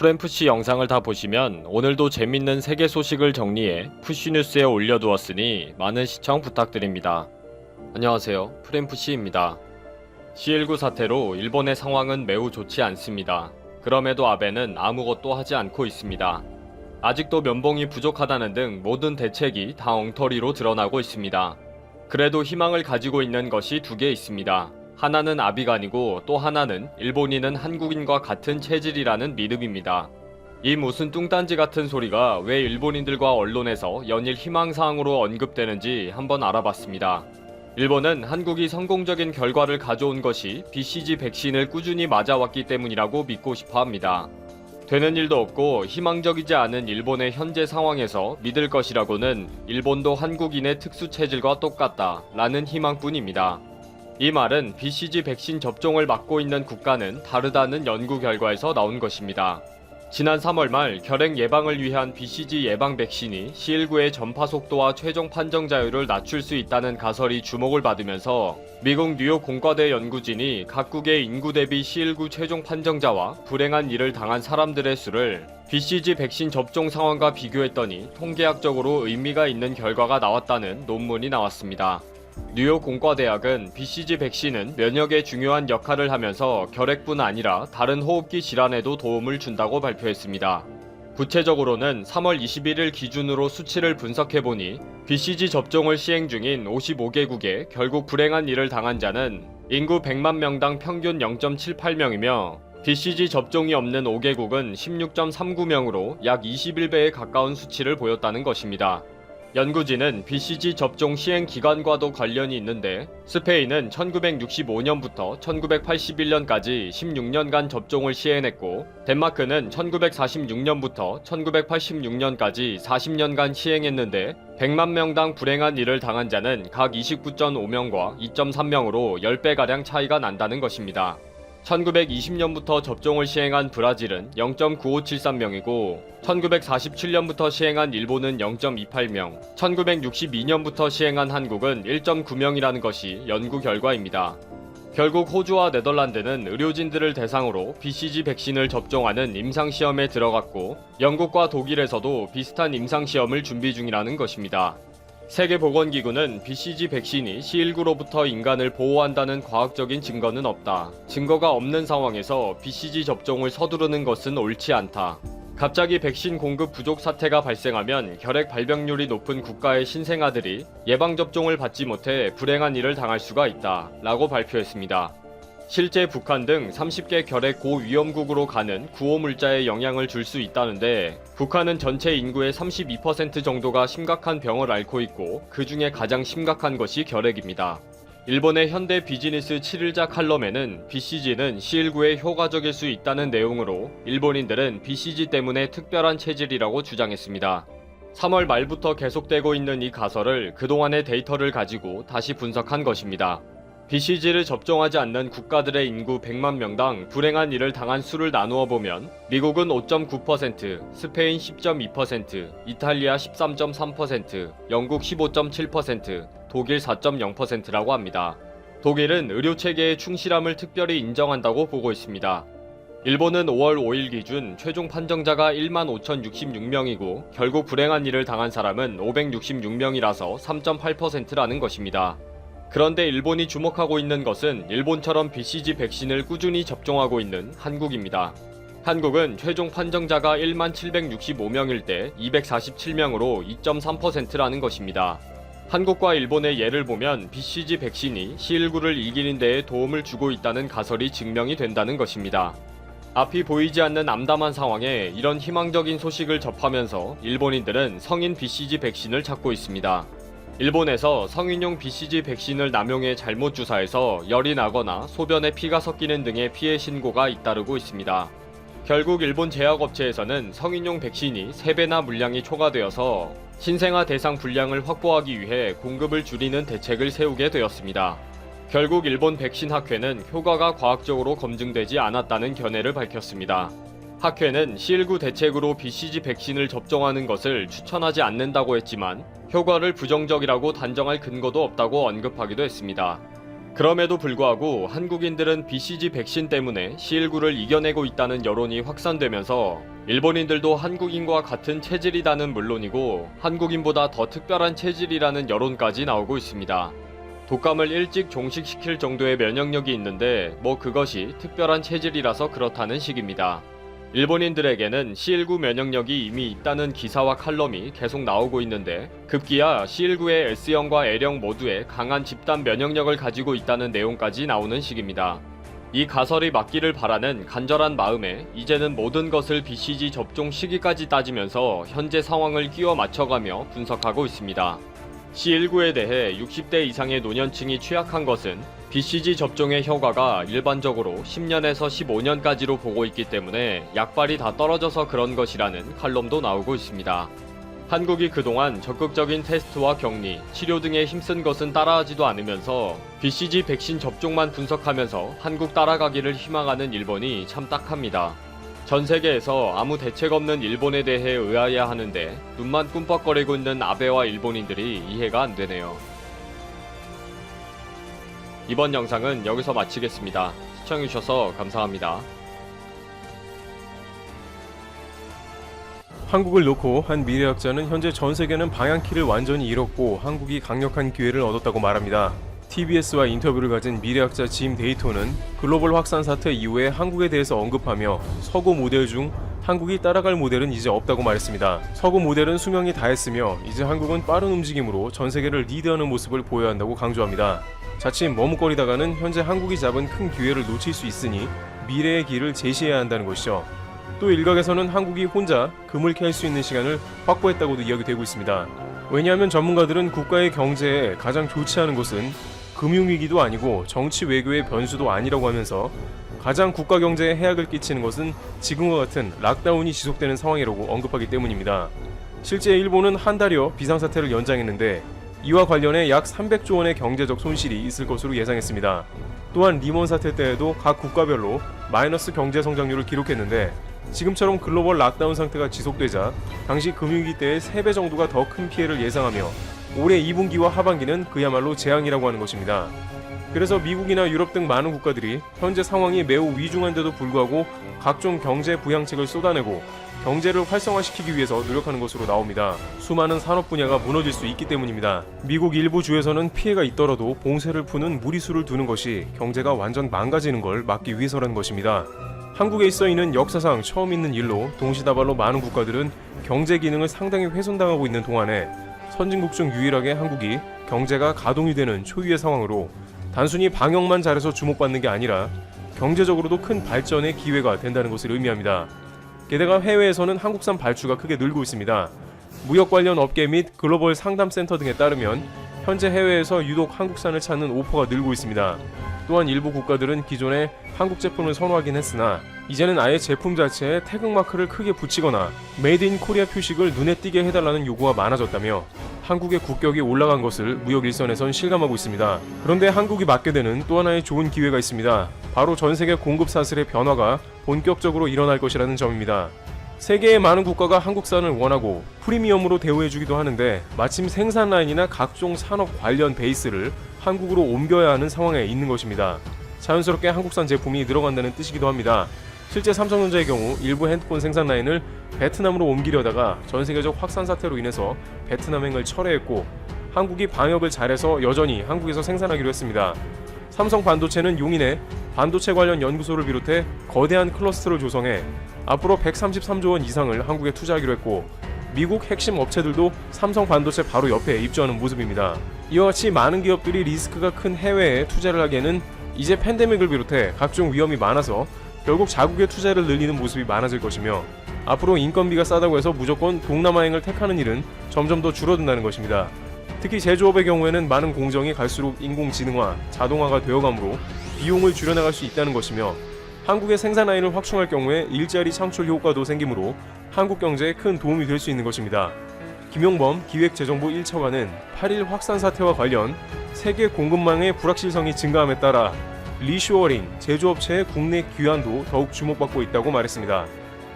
프렘푸시 영상을 다 보시면 오늘도 재밌는 세계 소식을 정리해 푸시 뉴스에 올려두었으니 많은 시청 부탁드립니다. 안녕하세요. 프렘푸시입니다. C19 사태로 일본의 상황은 매우 좋지 않습니다. 그럼에도 아베는 아무것도 하지 않고 있습니다. 아직도 면봉이 부족하다는 등 모든 대책이 다 엉터리로 드러나고 있습니다. 그래도 희망을 가지고 있는 것이 두 개 있습니다. 하나는 아비간이고 또 하나는 일본인은 한국인과 같은 체질이라는 믿음입니다. 이 무슨 뚱딴지 같은 소리가 왜 일본인들과 언론에서 연일 희망사항으로 언급되는지 한번 알아봤습니다. 일본은 한국이 성공적인 결과를 가져온 것이 BCG 백신을 꾸준히 맞아왔기 때문이라고 믿고 싶어 합니다. 되는 일도 없고 희망적이지 않은 일본의 현재 상황에서 믿을 것이라고는 일본도 한국인의 특수 체질과 똑같다 라는 희망뿐입니다. 이 말은 BCG 백신 접종을 막고 있는 국가는 다르다는 연구 결과에서 나온 것입니다. 지난 3월 말 결핵 예방을 위한 BCG 예방 백신이 C19의 전파 속도와 최종 판정 자율을 낮출 수 있다는 가설이 주목을 받으면서 미국 뉴욕 공과대 연구진이 각국의 인구 대비 C19 최종 판정자와 불행한 일을 당한 사람들의 수를 BCG 백신 접종 상황과 비교했더니 통계학적으로 의미가 있는 결과가 나왔다는 논문이 나왔습니다. 뉴욕 공과대학은 BCG 백신은 면역에 중요한 역할을 하면서 결핵뿐 아니라 다른 호흡기 질환에도 도움을 준다고 발표했습니다. 구체적으로는 3월 21일 기준으로 수치를 분석해보니 BCG 접종을 시행 중인 55개국에 결국 불행한 일을 당한 자는 인구 100만 명당 평균 0.78명이며 BCG 접종이 없는 5개국은 16.39명으로 약 21배에 가까운 수치를 보였다는 것입니다. 연구진은 BCG 접종 시행 기간과도 관련이 있는데 스페인은 1965년부터 1981년까지 16년간 접종을 시행했고 덴마크는 1946년부터 1986년까지 40년간 시행했는데 100만 명당 불행한 일을 당한 자는 각 29.5명과 2.3명으로 10배가량 차이가 난다는 것입니다. 1920년부터 접종을 시행한 브라질은 0.9573명이고 1947년부터 시행한 일본은 0.28명, 1962년부터 시행한 한국은 1.9명이라는 것이 연구 결과입니다. 결국 호주와 네덜란드는 의료진들을 대상으로 BCG 백신을 접종하는 임상시험에 들어갔고 영국과 독일에서도 비슷한 임상시험을 준비 중이라는 것입니다. 세계보건기구는 BCG 백신이 C19로부터 인간을 보호한다는 과학적인 증거는 없다. 증거가 없는 상황에서 BCG 접종을 서두르는 것은 옳지 않다. 갑자기 백신 공급 부족 사태가 발생하면 결핵 발병률이 높은 국가의 신생아들이 예방접종을 받지 못해 불행한 일을 당할 수가 있다. 라고 발표했습니다. 실제 북한 등 30개 결핵 고위험국으로 가는 구호물자에 영향을 줄 수 있다는데 북한은 전체 인구의 32% 정도가 심각한 병을 앓고 있고 그 중에 가장 심각한 것이 결핵입니다. 일본의 현대 비즈니스 7일자 칼럼에는 BCG는 C19에 효과적일 수 있다는 내용으로 일본인들은 BCG 때문에 특별한 체질이라고 주장했습니다. 3월 말부터 계속되고 있는 이 가설을 그동안의 데이터를 가지고 다시 분석한 것입니다. BCG를 접종하지 않는 국가들의 인구 100만 명당 불행한 일을 당한 수를 나누어 보면 미국은 5.9%, 스페인 10.2%, 이탈리아 13.3%, 영국 15.7%, 독일 4.0%라고 합니다. 독일은 의료 체계의 충실함을 특별히 인정한다고 보고 있습니다. 일본은 5월 5일 기준 최종 판정자가 1만 5,066명이고 결국 불행한 일을 당한 사람은 566명이라서 3.8%라는 것입니다. 그런데 일본이 주목하고 있는 것은 일본처럼 BCG 백신을 꾸준히 접종하고 있는 한국입니다. 한국은 최종 판정자가 1만 765명일 때 247명으로 2.3%라는 것입니다. 한국과 일본의 예를 보면 BCG 백신이 C19를 이기는 데에 도움을 주고 있다는 가설이 증명이 된다는 것입니다. 앞이 보이지 않는 암담한 상황에 이런 희망적인 소식을 접하면서 일본인들은 성인 BCG 백신을 찾고 있습니다. 일본에서 성인용 BCG 백신을 남용해 잘못 주사해서 열이 나거나 소변에 피가 섞이는 등의 피해 신고가 잇따르고 있습니다. 결국 일본 제약업체에서는 성인용 백신이 3배나 물량이 초과되어서 신생아 대상 분량을 확보하기 위해 공급을 줄이는 대책을 세우게 되었습니다. 결국 일본 백신 학회는 효과가 과학적으로 검증되지 않았다는 견해를 밝혔습니다. 학회는 C19 대책으로 BCG 백신을 접종하는 것을 추천하지 않는다고 했지만 효과를 부정적이라고 단정할 근거도 없다고 언급하기도 했습니다. 그럼에도 불구하고 한국인들은 BCG 백신 때문에 C19를 이겨내고 있다는 여론이 확산되면서 일본인들도 한국인과 같은 체질이다는 물론이고 한국인보다 더 특별한 체질이라는 여론까지 나오고 있습니다. 독감을 일찍 종식시킬 정도의 면역력이 있는데 뭐 그것이 특별한 체질이라서 그렇다는 식입니다. 일본인들에게는 C19 면역력이 이미 있다는 기사와 칼럼이 계속 나오고 있는데 급기야 C19의 S형과 L형 모두에 강한 집단 면역력을 가지고 있다는 내용까지 나오는 식입니다. 이 가설이 맞기를 바라는 간절한 마음에 이제는 모든 것을 BCG 접종 시기까지 따지면서 현재 상황을 끼워 맞춰가며 분석하고 있습니다. C19에 대해 60대 이상의 노년층이 취약한 것은 BCG 접종의 효과가 일반적으로 10년에서 15년까지로 보고 있기 때문에 약발이 다 떨어져서 그런 것이라는 칼럼도 나오고 있습니다. 한국이 그동안 적극적인 테스트와 격리, 치료 등에 힘쓴 것은 따라하지도 않으면서 BCG 백신 접종만 분석하면서 한국 따라가기를 희망하는 일본이 참 딱합니다. 전 세계에서 아무 대책 없는 일본에 대해 의아해야 하는데 눈만 꿈뻑거리고 있는 아베와 일본인들이 이해가 안 되네요. 이번 영상은 여기서 마치겠습니다. 시청해주셔서 감사합니다. 한국을 놓고 한 미래학자는 현재 전 세계는 방향키를 완전히 잃었고 한국이 강력한 기회를 얻었다고 말합니다. TBS와 인터뷰를 가진 미래학자 짐 데이토는 글로벌 확산 사태 이후에 한국에 대해서 언급하며 서구 모델 중 한국이 따라갈 모델은 이제 없다고 말했습니다. 서구 모델은 수명이 다했으며 이제 한국은 빠른 움직임으로 전 세계를 리드하는 모습을 보여야 한다고 강조합니다. 자칫 머뭇거리다가는 현재 한국이 잡은 큰 기회를 놓칠 수 있으니 미래의 길을 제시해야 한다는 것이죠. 또 일각에서는 한국이 혼자 금을 캘 수 있는 시간을 확보했다고도 이야기되고 있습니다. 왜냐하면 전문가들은 국가의 경제에 가장 좋지 않은 것은 금융위기도 아니고 정치 외교의 변수도 아니라고 하면서 가장 국가 경제에 해악을 끼치는 것은 지금과 같은 락다운이 지속되는 상황이라고 언급하기 때문입니다. 실제 일본은 한 달여 비상사태를 연장했는데 이와 관련해 약 300조 원의 경제적 손실이 있을 것으로 예상했습니다. 또한 리먼 사태 때에도 각 국가별로 마이너스 경제 성장률을 기록했는데 지금처럼 글로벌 락다운 상태가 지속되자 당시 금융위기 때의 3배 정도가 더 큰 피해를 예상하며 올해 2분기와 하반기는 그야말로 재앙이라고 하는 것입니다. 그래서 미국이나 유럽 등 많은 국가들이 현재 상황이 매우 위중한데도 불구하고 각종 경제 부양책을 쏟아내고 경제를 활성화시키기 위해서 노력하는 것으로 나옵니다. 수많은 산업 분야가 무너질 수 있기 때문입니다. 미국 일부 주에서는 피해가 있더라도 봉쇄를 푸는 무리수를 두는 것이 경제가 완전 망가지는 걸 막기 위해서라는 것입니다. 한국에 있어 있는 역사상 처음 있는 일로 동시다발로 많은 국가들은 경제 기능을 상당히 훼손당하고 있는 동안에 선진국 중 유일하게 한국이 경제가 가동이 되는 초유의 상황으로 단순히 방역만 잘해서 주목받는 게 아니라 경제적으로도 큰 발전의 기회가 된다는 것을 의미합니다. 게다가 해외에서는 한국산 발주가 크게 늘고 있습니다. 무역 관련 업계 및 글로벌 상담센터 등에 따르면 현재 해외에서 유독 한국산을 찾는 오퍼가 늘고 있습니다. 또한 일부 국가들은 기존에 한국 제품을 선호하긴 했으나 이제는 아예 제품 자체에 태극마크를 크게 붙이거나 메이드 인 코리아 표식을 눈에 띄게 해달라는 요구가 많아졌다며 한국의 국격이 올라간 것을 무역 일선에선 실감하고 있습니다. 그런데 한국이 맞게 되는 또 하나의 좋은 기회가 있습니다. 바로 전 세계 공급 사슬의 변화가 본격적으로 일어날 것이라는 점입니다. 세계의 많은 국가가 한국산을 원하고 프리미엄으로 대우해주기도 하는데 마침 생산 라인이나 각종 산업 관련 베이스를 한국으로 옮겨야 하는 상황에 있는 것입니다. 자연스럽게 한국산 제품이 늘어간다는 뜻이기도 합니다. 실제 삼성전자의 경우 일부 핸드폰 생산 라인을 베트남으로 옮기려다가 전 세계적 확산 사태로 인해서 베트남행을 철회했고 한국이 방역을 잘해서 여전히 한국에서 생산하기로 했습니다. 삼성 반도체는 용인에 반도체 관련 연구소를 비롯해 거대한 클러스터를 조성해 앞으로 133조 원 이상을 한국에 투자하기로 했고 미국 핵심 업체들도 삼성 반도체 바로 옆에 입주하는 모습입니다. 이와 같이 많은 기업들이 리스크가 큰 해외에 투자를 하기에는 이제 팬데믹을 비롯해 각종 위험이 많아서 결국 자국의 투자를 늘리는 모습이 많아질 것이며 앞으로 인건비가 싸다고 해서 무조건 동남아행을 택하는 일은 점점 더 줄어든다는 것입니다. 특히 제조업의 경우에는 많은 공정이 갈수록 인공지능화, 자동화가 되어가므로 비용을 줄여나갈 수 있다는 것이며 한국의 생산 라인을 확충할 경우에 일자리 창출 효과도 생기므로 한국 경제에 큰 도움이 될 수 있는 것입니다. 김용범 기획재정부 1차관은 8일 확산 사태와 관련 세계 공급망의 불확실성이 증가함에 따라 리슈어링, 제조업체의 국내 귀환도 더욱 주목받고 있다고 말했습니다.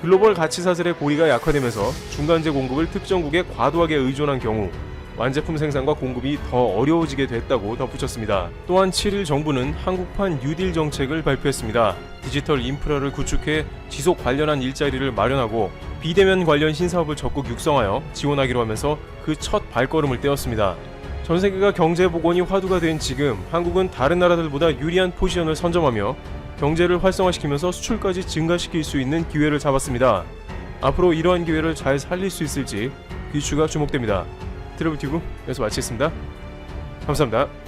글로벌 가치 사슬의 고리가 약화되면서 중간재 공급을 특정국에 과도하게 의존한 경우 완제품 생산과 공급이 더 어려워지게 됐다고 덧붙였습니다. 또한 7일 정부는 한국판 뉴딜 정책을 발표했습니다. 디지털 인프라를 구축해 지속 관련한 일자리를 마련하고 비대면 관련 신사업을 적극 육성하여 지원하기로 하면서 그 첫 발걸음을 떼었습니다. 전 세계가 경제 복원이 화두가 된 지금 한국은 다른 나라들보다 유리한 포지션을 선점하며 경제를 활성화시키면서 수출까지 증가시킬 수 있는 기회를 잡았습니다. 앞으로 이러한 기회를 잘 살릴 수 있을지 귀추가 주목됩니다. 트래블 튜브 여기서 마치겠습니다. 감사합니다.